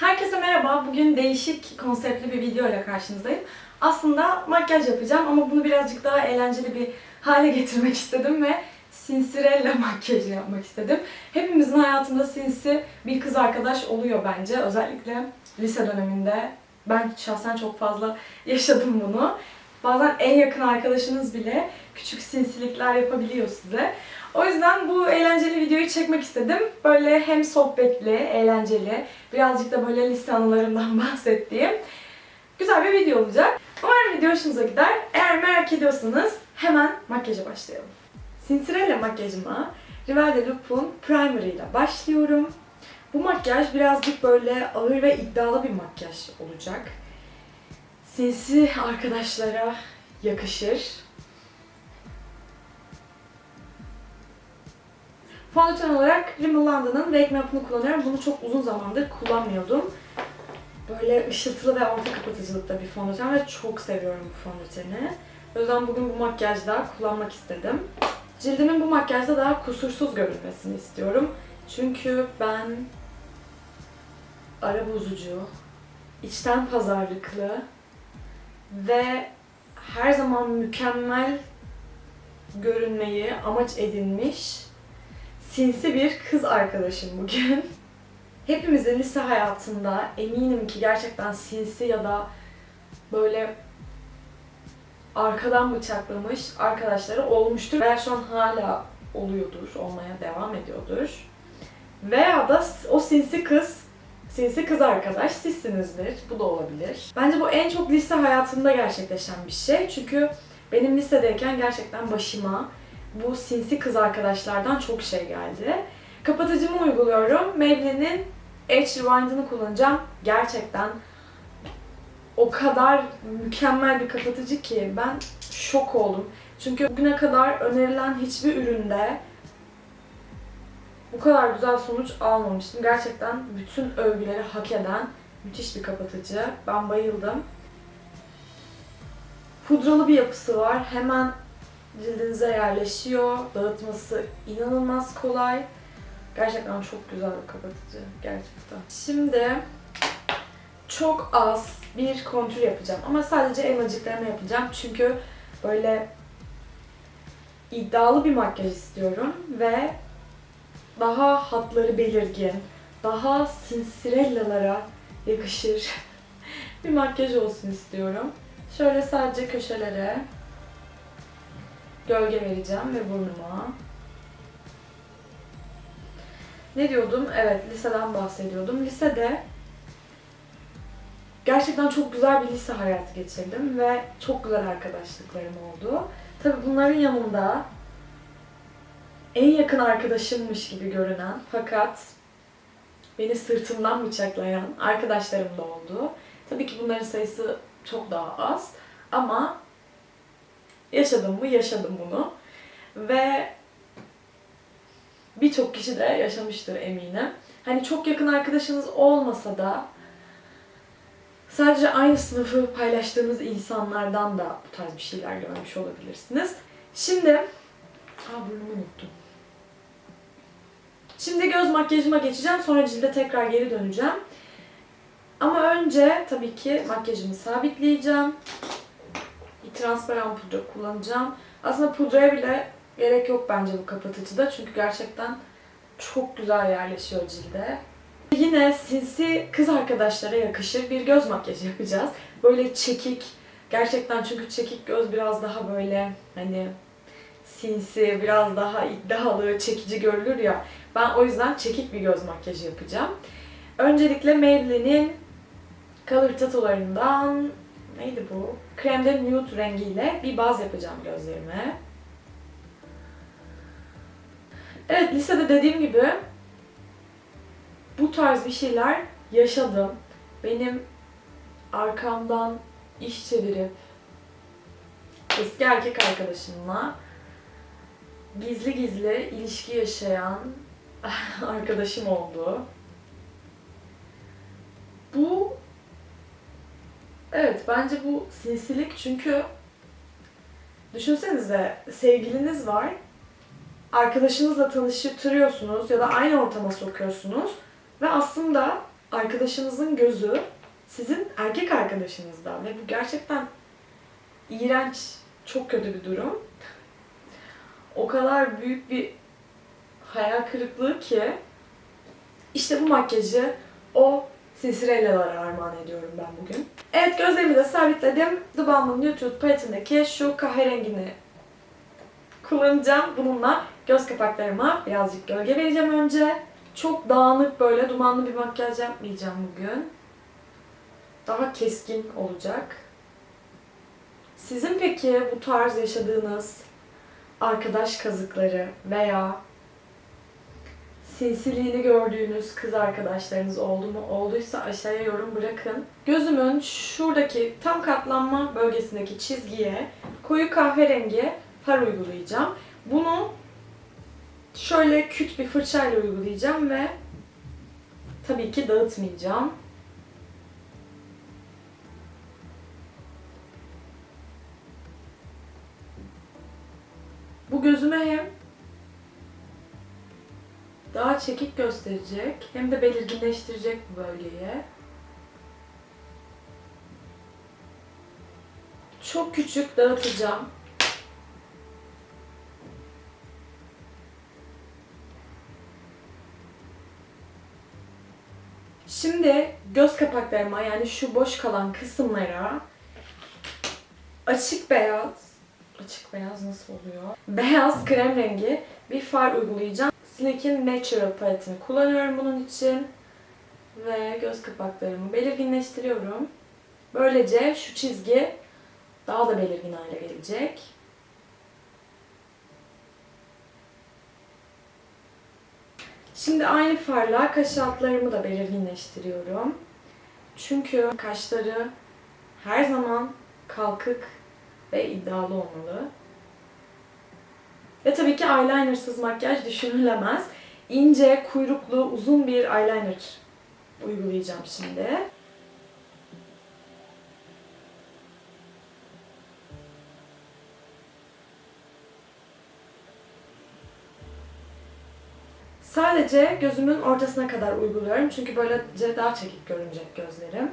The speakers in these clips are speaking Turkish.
Herkese merhaba. Bugün değişik konseptli bir video ile karşınızdayım. Aslında makyaj yapacağım ama bunu birazcık daha eğlenceli bir hale getirmek istedim ve Sinsirella makyajı yapmak istedim. Hepimizin hayatında sinsi bir kız arkadaş oluyor bence. Özellikle lise döneminde. Ben şahsen çok fazla yaşadım bunu. Bazen en yakın arkadaşınız bile küçük sinsilikler yapabiliyor size. O yüzden bu eğlenceli videoyu çekmek istedim. Böyle hem sohbetli, eğlenceli, birazcık da böyle lise anılarımdan bahsettiğim güzel bir video olacak. Umarım video hoşunuza gider. Eğer merak ediyorsanız hemen makyaja başlayalım. Cinderella makyajıma Rival de Loop'un Primer ile başlıyorum. Bu makyaj birazcık böyle ağır ve iddialı bir makyaj olacak. Sinsi arkadaşlara yakışır. Fondöten olarak Rimmel London'ın Wake Me Up'ını kullanıyorum. Bunu çok uzun zamandır kullanmıyordum. Böyle ışıltılı ve orta kapatıcılıkta bir fondöten ve çok seviyorum bu fondöteni. O yüzden bugün bu makyajda kullanmak istedim. Cildimin bu makyajda daha kusursuz görünmesini istiyorum. Çünkü ben ara bozucu, içten pazarlıklı ve her zaman mükemmel görünmeyi amaç edinmiş sinsi bir kız arkadaşım bugün. Hepimizin lise hayatında eminim ki gerçekten sinsi ya da böyle arkadan bıçaklamış arkadaşları olmuştur veya şu an hala oluyordur, olmaya devam ediyordur. Veya da o sinsi kız, sinsi kız arkadaş sizsinizdir. Bu da olabilir. Bence bu en çok lise hayatında gerçekleşen bir şey. Çünkü benim lisedeyken gerçekten başıma bu sinsi kız arkadaşlardan çok şey geldi. Kapatıcımı uyguluyorum. Maybelline'in Age Rewind'ını kullanacağım. Gerçekten o kadar mükemmel bir kapatıcı ki ben şok oldum. Çünkü bugüne kadar önerilen hiçbir üründe bu kadar güzel sonuç almamıştım. Gerçekten bütün övgüleri hak eden müthiş bir kapatıcı. Ben bayıldım. Pudralı bir yapısı var. Hemen cildinize yerleşiyor. Dağıtması inanılmaz kolay. Gerçekten çok güzel bir kapatıcı. Gerçekten. Şimdi çok az bir kontür yapacağım. Ama sadece elmacıklarımı yapacağım. Çünkü böyle iddialı bir makyaj istiyorum. Ve daha hatları belirgin, daha sinsirellalara yakışır bir makyaj olsun istiyorum. Şöyle sadece köşelere gölge vereceğim ve burnuma. Ne diyordum? Evet, liseden bahsediyordum. Lisede gerçekten çok güzel bir lise hayatı geçirdim ve çok güzel arkadaşlıklarım oldu. Tabii bunların yanında en yakın arkadaşımmış gibi görünen fakat beni sırtımdan bıçaklayan arkadaşlarım da oldu. Tabii ki bunların sayısı çok daha az ama yaşadım mı yaşadım bunu. Ve birçok kişi de yaşamıştır eminim. Hani çok yakın arkadaşınız olmasa da sadece aynı sınıfı paylaştığınız insanlardan da bu tarz bir şeyler görmüş olabilirsiniz. Şimdi, aa burnumu unuttum. Şimdi göz makyajıma geçeceğim. Sonra cilde tekrar geri döneceğim. Ama önce tabii ki makyajımı sabitleyeceğim. Transparan pudra kullanacağım. Aslında pudraya bile gerek yok bence bu kapatıcıda. Çünkü gerçekten çok güzel yerleşiyor cilde. Yine sinsi kız arkadaşlara yakışır bir göz makyajı yapacağız. Böyle çekik, gerçekten çünkü çekik göz biraz daha böyle hani sinsi, biraz daha iddialı, çekici görülür ya. Ben o yüzden çekik bir göz makyajı yapacağım. Öncelikle Maybelline'in Color Tattoo'larından neydi bu? Kremde nude rengiyle bir baz yapacağım gözlerime. Evet lisede dediğim gibi bu tarz bir şeyler yaşadım. Benim arkamdan iş çevirip eski erkek arkadaşımla gizli gizli ilişki yaşayan arkadaşım oldu. Bu evet bence bu sinsilik çünkü düşünsenize sevgiliniz var arkadaşınızla tanıştırıyorsunuz ya da aynı ortama sokuyorsunuz ve aslında arkadaşınızın gözü sizin erkek arkadaşınızda ve bu gerçekten iğrenç, çok kötü bir durum. O kadar büyük bir hayal kırıklığı ki işte bu makyajı o Sinsirellalara armağan ediyorum ben bugün. Evet gözlerimi de sabitledim. The Balm'ın Nude paletindeki şu kahverengini kullanacağım. Bununla göz kapaklarıma birazcık gölge vereceğim önce. Çok dağınık böyle dumanlı bir makyaj yapmayacağım bugün. Daha keskin olacak. Sizin peki bu tarz yaşadığınız arkadaş kazıkları veya sinsiliğini gördüğünüz kız arkadaşlarınız oldu mu? Olduysa aşağıya yorum bırakın. Gözümün şuradaki tam katlanma bölgesindeki çizgiye koyu kahverengi far uygulayacağım. Bunu şöyle küt bir fırçayla uygulayacağım ve tabii ki dağıtmayacağım. Bu gözüme hem daha çekik gösterecek hem de belirginleştirecek bu bölgeyi. Çok küçük dağıtacağım. Şimdi göz kapaklarıma yani şu boş kalan kısımlara açık beyaz açık beyaz nasıl oluyor? Beyaz krem rengi bir far uygulayacağım. Sleek'in Natural paletini kullanıyorum bunun için. Ve göz kapaklarımı belirginleştiriyorum. Böylece şu çizgi daha da belirgin hale gelecek. Şimdi aynı farla kaş altlarımı da belirginleştiriyorum. Çünkü kaşları her zaman kalkık ve iddialı olmalı. Ve tabii ki eyelinersız makyaj düşünülemez. İnce, kuyruklu, uzun bir eyeliner uygulayacağım şimdi. Sadece gözümün ortasına kadar uyguluyorum. Çünkü böylece daha çekik görünecek gözlerim.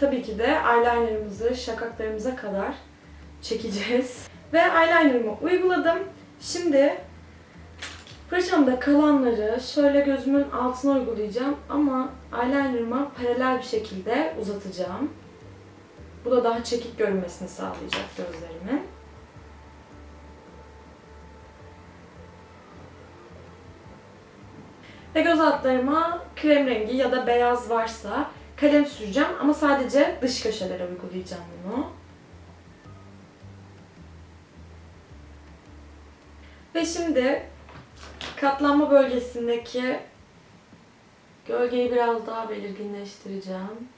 Tabii ki de eyelinerımızı şakaklarımıza kadar çekeceğiz. Ve eyelinerımı uyguladım. Şimdi fırçamda kalanları şöyle gözümün altına uygulayacağım ama eyelinerıma paralel bir şekilde uzatacağım. Bu da daha çekik görünmesini sağlayacak gözlerimin. Ve göz altlarıma krem rengi ya da beyaz varsa kalem süreceğim ama sadece dış köşelere uygulayacağım bunu. Ve şimdi katlanma bölgesindeki gölgeyi biraz daha belirginleştireceğim.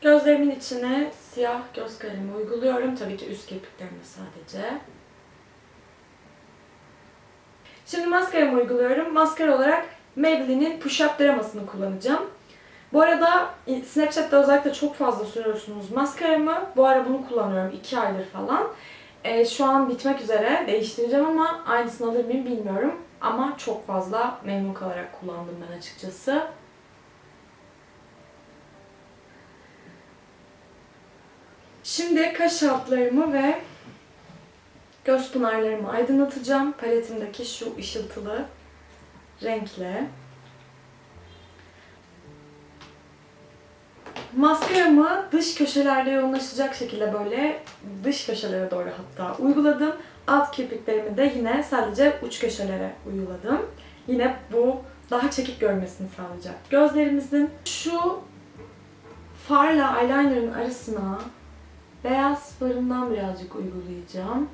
Gözlerimin içine siyah göz kalemi uyguluyorum. Tabii ki üst kirpiklerime sadece. Şimdi maskaramı uyguluyorum. Maskara olarak Maybelline'in Push Up Dramasını kullanacağım. Bu arada Snapchat'te özellikle çok fazla sürüyorsunuz maskaramı. Bu ara bunu kullanıyorum 2 aydır falan. Ee, şu an bitmek üzere. Değiştireceğim ama aynısını alır mıyım bilmiyorum. Ama çok fazla memnun kalarak kullandım ben açıkçası. Şimdi kaş altlarımı ve göz pınarlarımı aydınlatacağım. Paletimdeki şu ışıltılı renkle. Maskaramı dış köşelerde yoğunlaşacak şekilde böyle dış köşelere doğru hatta uyguladım. Alt kirpiklerimi de yine sadece uç köşelere uyguladım. Yine bu daha çekik görmesini sağlayacak. Gözlerimizin şu farla eyeliner'ın arasına beyaz farından birazcık uygulayacağım.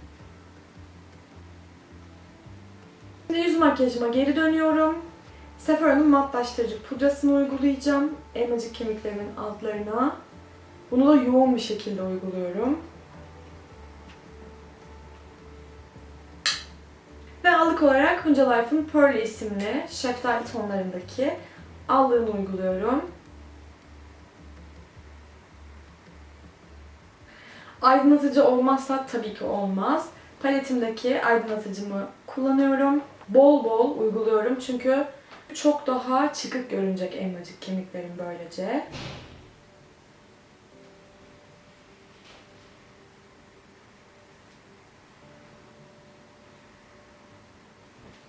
Şimdi yüz makyajıma geri dönüyorum. Sephora'nın matlaştırıcı pudrasını uygulayacağım. Elmacık kemiklerimin altlarına. Bunu da yoğun bir şekilde uyguluyorum. Ve allık olarak Hunca Life'ın Pearl isimli şeftali tonlarındaki allığını uyguluyorum. Aydınlatıcı olmazsa tabii ki olmaz. Paletimdeki aydınlatıcımı kullanıyorum. Bol bol uyguluyorum çünkü çok daha çıkık görünecek elmacık kemiklerim böylece.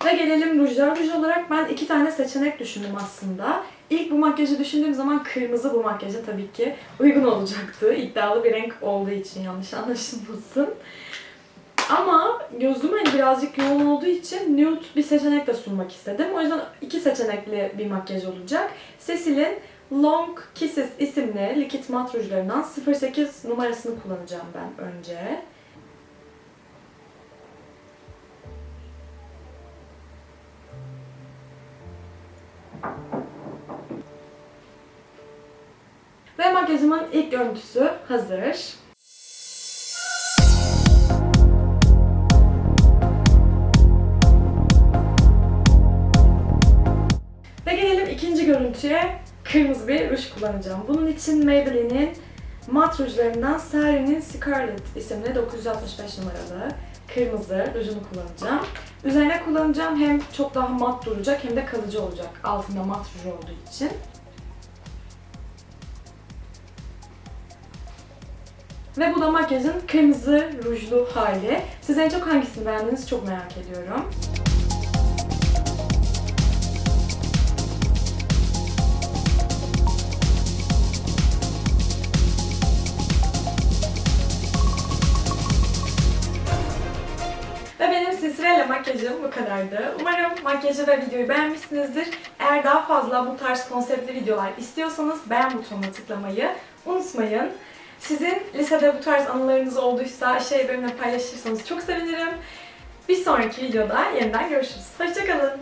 Ve gelelim rujlara. Ruj olarak ben iki tane seçenek düşündüm aslında. İlk bu makyajı düşündüğüm zaman kırmızı bu makyaja tabii ki uygun olacaktı. İddialı bir renk olduğu için yanlış anlaşılmasın. Ama gözüm hani birazcık yoğun olduğu için nude bir seçenek de sunmak istedim. O yüzden iki seçenekli bir makyaj olacak. Cecil'in Long Kisses isimli likit mat rujlarından 08 numarasını kullanacağım ben önce. Ve makyajımın ilk görüntüsü hazır. Görüntüye. Kırmızı bir ruj kullanacağım. Bunun için Maybelline'in mat rujlarından Sarie'nin Scarlet isimli 965 numaralı kırmızı rujunu kullanacağım. Üzerine kullanacağım hem çok daha mat duracak hem de kalıcı olacak altında mat ruj olduğu için. Ve bu da makyajın kırmızı rujlu hali. Siz en çok hangisini beğendiniz çok merak ediyorum. Cicerella makyajım bu kadardı. Umarım makyajı ve videoyu beğenmişsinizdir. Eğer daha fazla bu tarz konseptli videolar istiyorsanız beğen butonuna tıklamayı unutmayın. Sizin lisede bu tarz anılarınız olduysa aşağıya benimle paylaşırsanız çok sevinirim. Bir sonraki videoda yeniden görüşürüz. Hoşçakalın.